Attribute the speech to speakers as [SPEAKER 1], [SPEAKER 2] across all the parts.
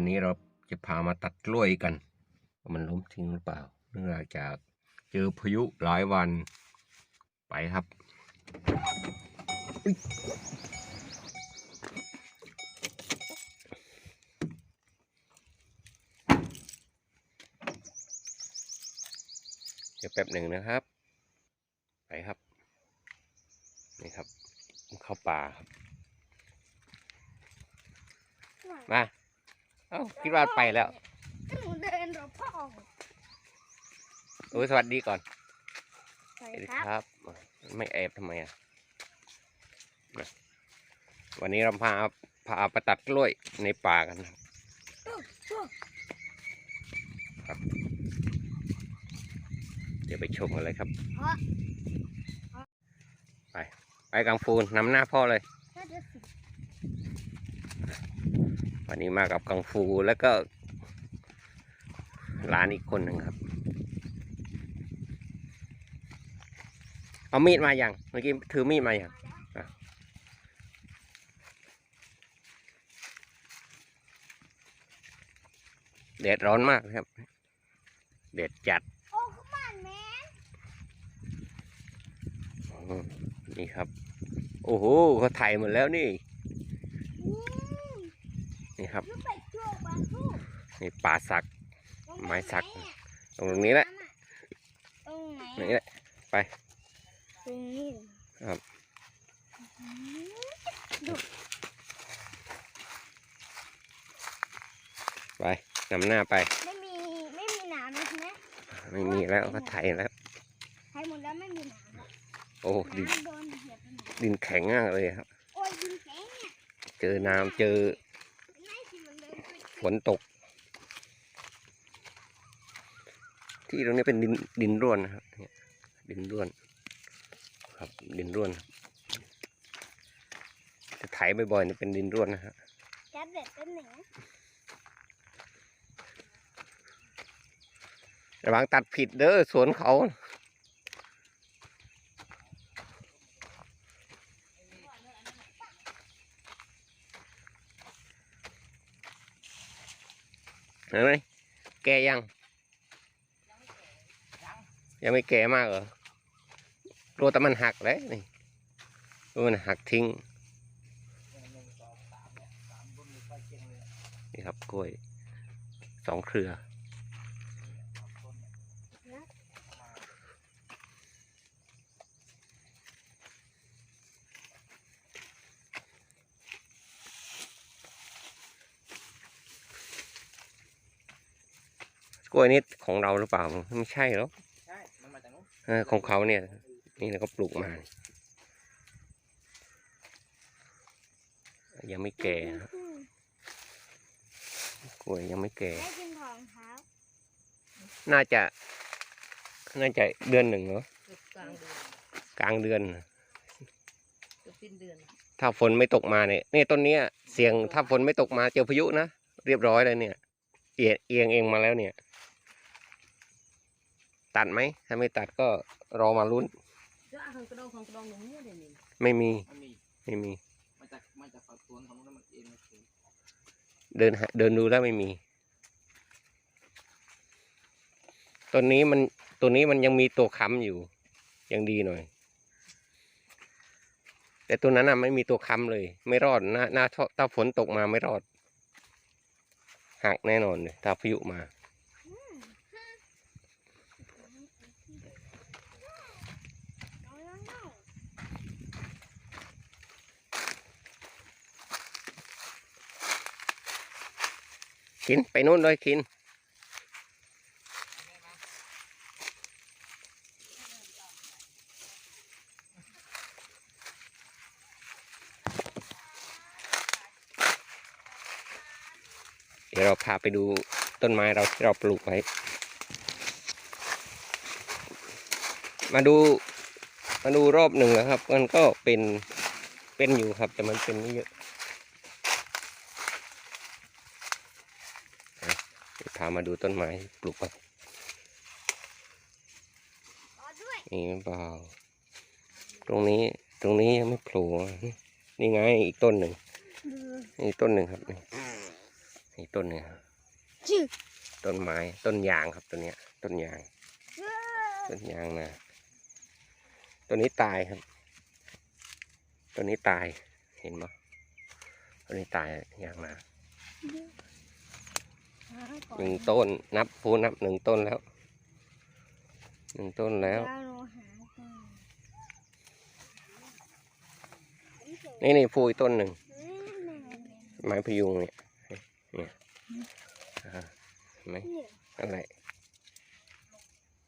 [SPEAKER 1] วันนี้เราจะพามาตัดกล้วยกัน มันล้มทิ้งหรือเปล่า เนื่องจากเจอพายุหลายวันไปครับ เดี๋ยวแป๊บหนึ่งนะครับ ไปครับ นี่ครับ เข้าป่าครับ มา เอ้า คิดว่าไปแล้ว
[SPEAKER 2] หนูเดินรอบพ่อ
[SPEAKER 1] โอ้ยสวัสดีก่อน
[SPEAKER 2] ใช่
[SPEAKER 1] สวัสดี
[SPEAKER 2] ครับ
[SPEAKER 1] ครับ ไม่แอบทำไมอะมาวันนี้เราพาพาไปตัดกล้วยในป่ากันนะครับ เดี๋ยวไปชมกันเลยครับ
[SPEAKER 2] เพราะ
[SPEAKER 1] ไป ไปกังฟูนนำหน้าพ่อเลย
[SPEAKER 2] น่าจะสิ
[SPEAKER 1] วันนี้มากับกังฟูแล้วก็หลานอีกคนหนึ่งครับ เอามีดมาอย่างเมื่อกี้ถือมีดมาอย่างอะแดดร้อนมากครับแดดจัด
[SPEAKER 2] โอ้ขมันแม่
[SPEAKER 1] อืมนี่ครับ โอ้โหเขาถ่ายหมดแล้วนี่
[SPEAKER 2] อืม
[SPEAKER 1] นี่ครับ
[SPEAKER 2] ลูกไปโจ้บางลูก
[SPEAKER 1] นี่ป่าสัก
[SPEAKER 2] ตรง
[SPEAKER 1] ไม้สัก
[SPEAKER 2] หนอะ
[SPEAKER 1] ตรงนี้แหละ
[SPEAKER 2] ตรงไหน
[SPEAKER 1] นี่แหละ
[SPEAKER 2] ตรงนี้เหรอ
[SPEAKER 1] ครับ
[SPEAKER 2] อืม
[SPEAKER 1] ไปนำหน้าไป
[SPEAKER 2] ไม่มีไม่มีหนามเลยใช่ไหม
[SPEAKER 1] ไม่มีแล้วก็ถ่ายแล้ว
[SPEAKER 2] ใช้หมดแล้วไม่มีหนามอะ
[SPEAKER 1] โอ้ดิน
[SPEAKER 2] น้ำโดนเหยียบไปหมด
[SPEAKER 1] ดินแข็งมากเลยครับ
[SPEAKER 2] โอ้ยดินแข็งอะ
[SPEAKER 1] เจอน้ำเจอ
[SPEAKER 2] ไม่สิมันเดินไป
[SPEAKER 1] ฝนตก ที่ตรงนี้เป็นดินดินร่วนนะครับเนี่ยดินร่วน ครับดินร่วนจะไถบ่อยๆเนี่ยเป็นดินร่วนนะฮะ
[SPEAKER 2] จับเด็ดเป็นหนึ่ง
[SPEAKER 1] ระวังตัดผิดเด้อสวนเขา เห็นไหมแก่ยัง ยังไม่แก่มากเหรอตัวแต่มันหักเลยนี่ตัวมันหักทิ้งนี่ครับกล้วยสองเครือ กล้วยนี้ของเราหรือเปล่าไม่ใช่หรอก
[SPEAKER 3] ใช่มันมาจากนู้น
[SPEAKER 1] เออของเขาเนี่ย นี่เราก็ปลูกมา ยังไม่แก่ครับกล้วยยังไม่แก่
[SPEAKER 2] ได้กินของเท้า
[SPEAKER 1] น่าจะ น่าจะเดือนหนึ่งเหรอ
[SPEAKER 4] เกือบกลางเดือน
[SPEAKER 1] กลางเดือนน่ะ
[SPEAKER 4] เกือบสิ้นเดือน
[SPEAKER 1] ถ้าฝนไม่ตกมาเนี่ยนี่ต้นเนี้ยเสี่ยงถ้าฝนไม่ตกมาเจอพายุนะ เรียบร้อยเลยเนี่ย เอียงเอียงเองมาแล้วเนี่ย ตัดไหม ถ้าไม่ตัดก็รอมาลุ้น
[SPEAKER 4] เจ้าของกระดองของกระดองหนูเนี่ยเดี๋ยวนี้
[SPEAKER 1] ไม่มี
[SPEAKER 3] มันมี
[SPEAKER 1] ไม่มี
[SPEAKER 3] มาจากมาจากฝั่งสวนของนู้นแล้วมันเองมันคือ
[SPEAKER 1] เดินหาเดินดูแล้วไม่มี ตัวนี้มันตัวนี้มันยังมีตัวค้ำอยู่ ยังดีหน่อย แต่ตัวนั้นน่ะไม่มีตัวค้ำเลย ไม่รอดหน้าหน้าถ้าถ้าฝนตกมาไม่รอด หักแน่นอนเลยถ้าพายุมา
[SPEAKER 2] น้อยน้อย
[SPEAKER 1] กินไปนู่นเลยกิน เดี๋ยวเราพาไปดูต้นไม้เราที่เราปลูกไว้ มาดูมาดูรอบหนึ่งแล้วครับ มันก็เป็นเป็นอยู่ครับ แต่มันเป็นไม่เยอะเดี๋ยว พามาดูต้นไม้ปลูกไว้
[SPEAKER 2] รอด้วย
[SPEAKER 1] นี่เปล่าตรงนี้ตรงนี้ยังไม่โผล่อะนี่ไงอีกต้นหนึ่ง
[SPEAKER 2] ดู
[SPEAKER 1] นี่ต้นหนึ่งครับนี่นี่ต้นเนี่ยครับ
[SPEAKER 2] ชื่อ
[SPEAKER 1] ต้นไม้ต้นยางครับตัวเนี้ย ต้นยาง
[SPEAKER 2] เว้ย
[SPEAKER 1] ต้นยางนะตัวนี้ตายครับตัวนี้ตายเห็นไหมตัวนี้ตายยางนา
[SPEAKER 2] หาก่อน
[SPEAKER 1] หนึ่งต้น นับฟูนับหนึ่งต้นแล้วหนึ่งต้นแล้ว
[SPEAKER 2] เดี๋ยหนูหาก่อน
[SPEAKER 1] นี่นี่ฟูอีกต้นหนึ่ง
[SPEAKER 2] อืมแม่แม่
[SPEAKER 1] ไม้พยุงเนี่ยเนี่ยอ่าเห็นไหม
[SPEAKER 2] เนี่ย
[SPEAKER 1] อะไร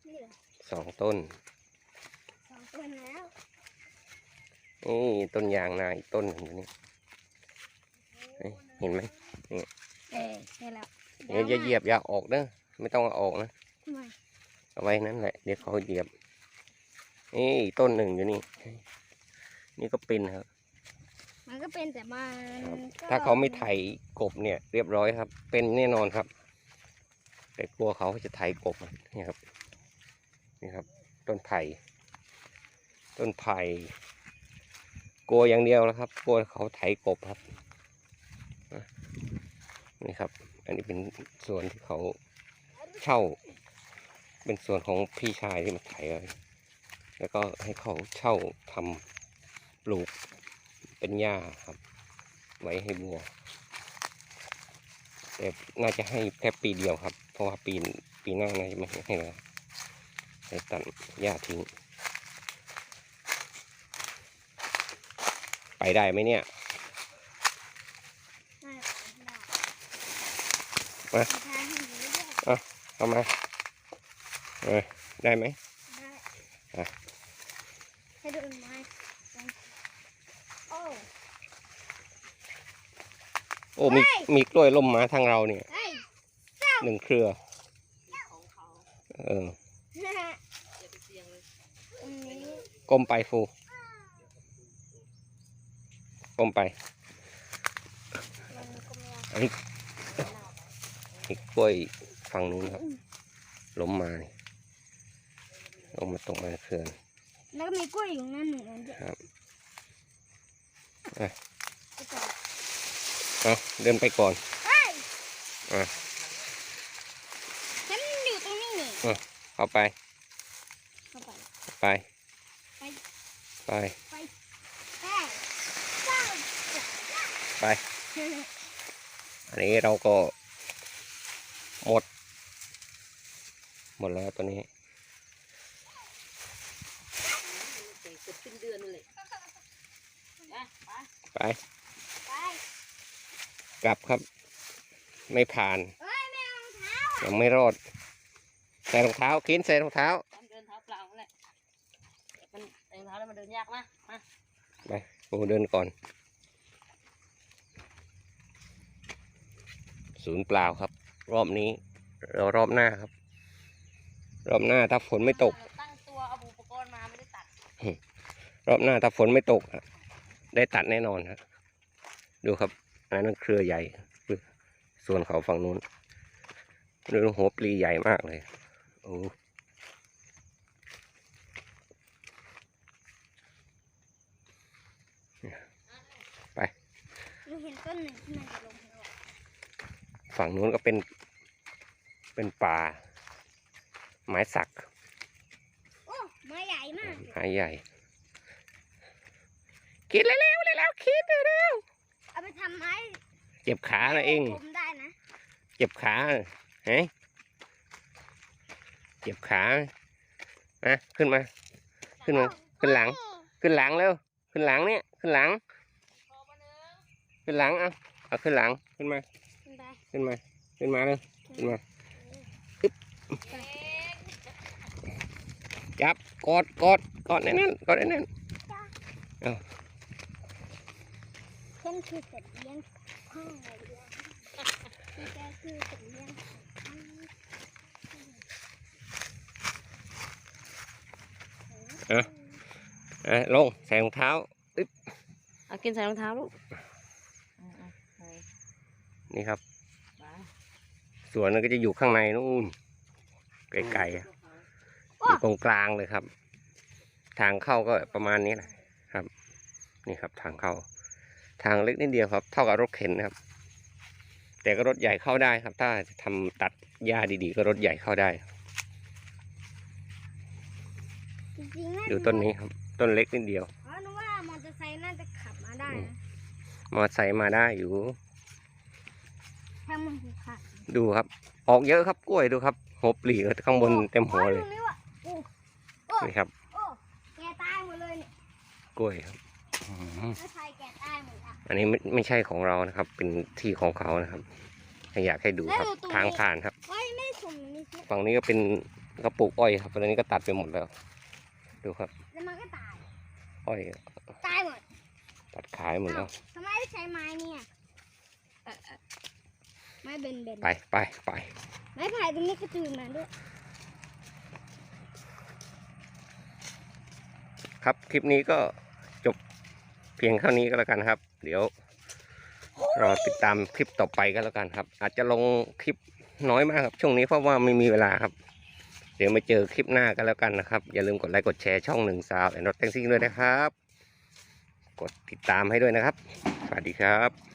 [SPEAKER 2] เนี่ย
[SPEAKER 1] สองต้น
[SPEAKER 2] สองตัวแล้ว
[SPEAKER 1] นี่ต้นยางนาอีกต้นหนึ่งอยู่นี่เฮ้ยเห็นไหม
[SPEAKER 2] เออได้แล้ว
[SPEAKER 1] เดี๋ยวจะเหยียบอย่าออกเด้อไม่ต้องเอาออกนะ
[SPEAKER 2] ทำไม
[SPEAKER 1] เอาไว้นั่นแหละเดี๋ยวเขาเหยียบนี่อีกต้นหนึ่งอยู่นี่ นี่ก็เป็นครับ
[SPEAKER 2] มันก็เป็นแต่มัน
[SPEAKER 1] ครับ
[SPEAKER 2] ก็
[SPEAKER 1] ถ้าเขาไม่ไถกบเนี่ย เรียบร้อยครับ เป็นแน่นอนครับ แต่กลัวเขาจะไถกบอะนี่ครับนี่ครับ ต้นไผ่ต้นไผ่กลัวอย่างเดียวแล้วครับ กลัวเขาไถกบครับอะนี่ครับ อันนี้เป็นส่วนที่เขาเช่า เป็นส่วนของพี่ชายที่มาไถไว้แล้วก็ให้เขาเช่าทำปลูกเป็นหญ้าครับ ไว้ให้บัวแต่น่าจะให้แค่ปีเดียวครับ เพราะว่าปีปีหน้าน่าจะไม่ให้แล้วให้ตัดหญ้าทิ้ง ไปได้ไหมเนี่ย
[SPEAKER 2] น่าจะได้
[SPEAKER 1] มา
[SPEAKER 2] ทางให้หนูด้วย
[SPEAKER 1] เอามาเออได้ไหม
[SPEAKER 2] ได้
[SPEAKER 1] อะ
[SPEAKER 2] ให้ดูไม้โอ้
[SPEAKER 1] โอ้มี
[SPEAKER 2] เฮ้ย
[SPEAKER 1] มีกล้วยล่มมาทางเราเนี่ย
[SPEAKER 2] เฮ้ย
[SPEAKER 1] หนึ่งเครือ
[SPEAKER 4] ของเขา
[SPEAKER 1] เออ
[SPEAKER 4] อย่าไปเสี่ยงเลย
[SPEAKER 2] อันนี้
[SPEAKER 1] ก้มไปฟูก้มไป
[SPEAKER 2] มันก็ไม่
[SPEAKER 1] อัน นี้อีกกล้วยฝั่งนู้นครับล้มมานี่ล้มมาตรงมาเครือ
[SPEAKER 2] แล้วก็มีกล้วยอยู่นั่นหนึ่งอันด้วย
[SPEAKER 1] ครับ
[SPEAKER 2] ไปต่อ
[SPEAKER 1] เอาเดินไปก่อน
[SPEAKER 2] เฮ้ย
[SPEAKER 1] อะ
[SPEAKER 2] ฉันอยู่ตรงนี้นี่
[SPEAKER 1] เข้าไป
[SPEAKER 2] เข้าไป
[SPEAKER 1] ไป
[SPEAKER 2] ไป
[SPEAKER 1] ไป
[SPEAKER 2] เฮ้ยเจ้า
[SPEAKER 1] ไป อันนี้เราก็ หมดหมดแล้วตัวนี้
[SPEAKER 4] เกือบสิ้นเดือนนั่นแหละนะไป
[SPEAKER 1] ไป
[SPEAKER 2] ไป
[SPEAKER 1] กลับครับ ไม่ผ่าน
[SPEAKER 2] เฮ้ยแม่รองเท้า
[SPEAKER 1] ยังไม่รอด ใส่รองเท้าคินใส่รองเท้า
[SPEAKER 4] ต้องเดินเท้าเปล่านั่นแหละมันเดินเท้าแล้วมันเดินยากนะมา
[SPEAKER 1] ไปโอ้เดินก่อน ศูนย์เปล่าครับ รอบนี้เรารอบหน้าครับ รอบหน้าถ้าฝนไม่ตก
[SPEAKER 4] ตั้งตัวเอาอุปกรณ์มาไม่ได้ตัด
[SPEAKER 1] รอบหน้าถ้าฝนไม่ตกอะได้ตัดแน่นอนครับดูครับอันนั้นเครือใหญ่คือส่วนเขาฝั่งนู้นดูหัวปลีใหญ่มากเลยโอ้
[SPEAKER 2] หนูเห็นต้นหนึ่งที่มันจะลงแล้ว
[SPEAKER 1] ฝั่งนู้นก็เป็น เป็นป่า ไม้สัก
[SPEAKER 2] โอ้ไม้ใหญ่มาก
[SPEAKER 1] ไม้ใหญ่ คิดเร็วๆเร็วๆคิดเร็ว
[SPEAKER 2] เอาไปทำไม้
[SPEAKER 1] ๆเจ็บขานะเอง
[SPEAKER 2] ผมได้นะ
[SPEAKER 1] เจ็บขาเฮ้ยเจ็บขานะขึ้นมา ขึ้นมา ขึ้นหลัง ขึ้นหลังเร็ว ขึ้นหลังเนี่ย ขึ้นหลัง
[SPEAKER 4] พอมาเนื้อ
[SPEAKER 1] ขึ้นหลัง เอา เอาขึ้นหลัง ขึ้นมา
[SPEAKER 2] ขึ้นไป
[SPEAKER 1] ขึ้นมา ขึ้นมาเลยขึ้นมา
[SPEAKER 4] เอง
[SPEAKER 1] จับ กอด กอด กอดแน่นๆ กอดแน่น
[SPEAKER 2] ฉันคือสัตว์เลี้ยงพ่อเลี้ยงพี่แกคือสัตว์เลี้ยงพ่อ
[SPEAKER 1] ๆอะลง ใส่รองเท้า
[SPEAKER 4] เอากินใส่รองเท้าลูกเอาเอาไป
[SPEAKER 1] นี่ครับ
[SPEAKER 4] ไป
[SPEAKER 1] สวนมันก็จะอยู่ข้างในนู่นไกลๆอะอยู่ตรงกลางเลยครับ ทางเข้าก็ประมาณนี้แหละครับ นี่ครับทางเข้า ทางเล็กนิดเดียวครับ เท่ากับรถเข็นนะครับ แต่ก็รถใหญ่เข้าได้ครับ ถ้าจะทำตัดหญ้าดีๆ ก็รถใหญ่เข้าได้
[SPEAKER 2] จริงๆน่า
[SPEAKER 1] ดูต้นนี้ครับ ต้นเล็กนิดเดียว
[SPEAKER 2] อ๋อนึกว่ามอเตอร์ไซค์น่าจะขับมาได้นะ
[SPEAKER 1] มอไซค์มาได้อยู่
[SPEAKER 2] ถ้ามันคือขับ
[SPEAKER 1] ดูครับ ออกเยอะครับกล้วยดูครับหัวปลีก็ข้างบนเต็มหัวเลย
[SPEAKER 2] โอ้ดูนี่ว่ะโอ้โอ้
[SPEAKER 1] นี่ครับ
[SPEAKER 2] โอ้แกตายหมดเลยเนี่ย
[SPEAKER 1] กล้วยครับอืม
[SPEAKER 2] ไม่ใช่แกตายหมดละ
[SPEAKER 1] อันนี้ไม่ไม่ใช่ของเรานะครับ เป็นที่ของเขานะครับอยากให้ดูครับทางผ่านครับ
[SPEAKER 2] เฮ้ยไม่สุ่มนี่สิ
[SPEAKER 1] ฝั่งนี้ก็เป็นกระปลูกอ้อยครับตอนนี้ก็ตัดไปหมดแล้ว ดูครับ
[SPEAKER 2] แล้วมันก็ตาย
[SPEAKER 1] อ้อย
[SPEAKER 2] ตายหมด
[SPEAKER 1] ตัดขายหมดแล้ว
[SPEAKER 2] ทำไมไม่ใช้ไม้เนี่ย
[SPEAKER 4] เอ่อเอ่อ
[SPEAKER 2] ไม้เบนเบน
[SPEAKER 1] ไปไปไป
[SPEAKER 2] ไม้ไผ่ตรงนี้ก็ตื่นมาด้วย
[SPEAKER 1] ครับคลิปนี้ก็จบเพียงเท่านี้ก็แล้วกันครับ เดี๋ยวรอติดตามคลิปต่อไปก็แล้วกันครับ อาจจะลงคลิปน้อยมากครับ ช่วงนี้เพราะว่าไม่มีเวลาครับ เดี๋ยวมาเจอคลิปหน้ากันแล้วกันนะครับ อย่าลืมกดไลค์กดแชร์ช่องหนึ่งสาวแอนด์รถแท็กซี่ด้วยนะครับ กดติดตามให้ด้วยนะครับ สวัสดีครับ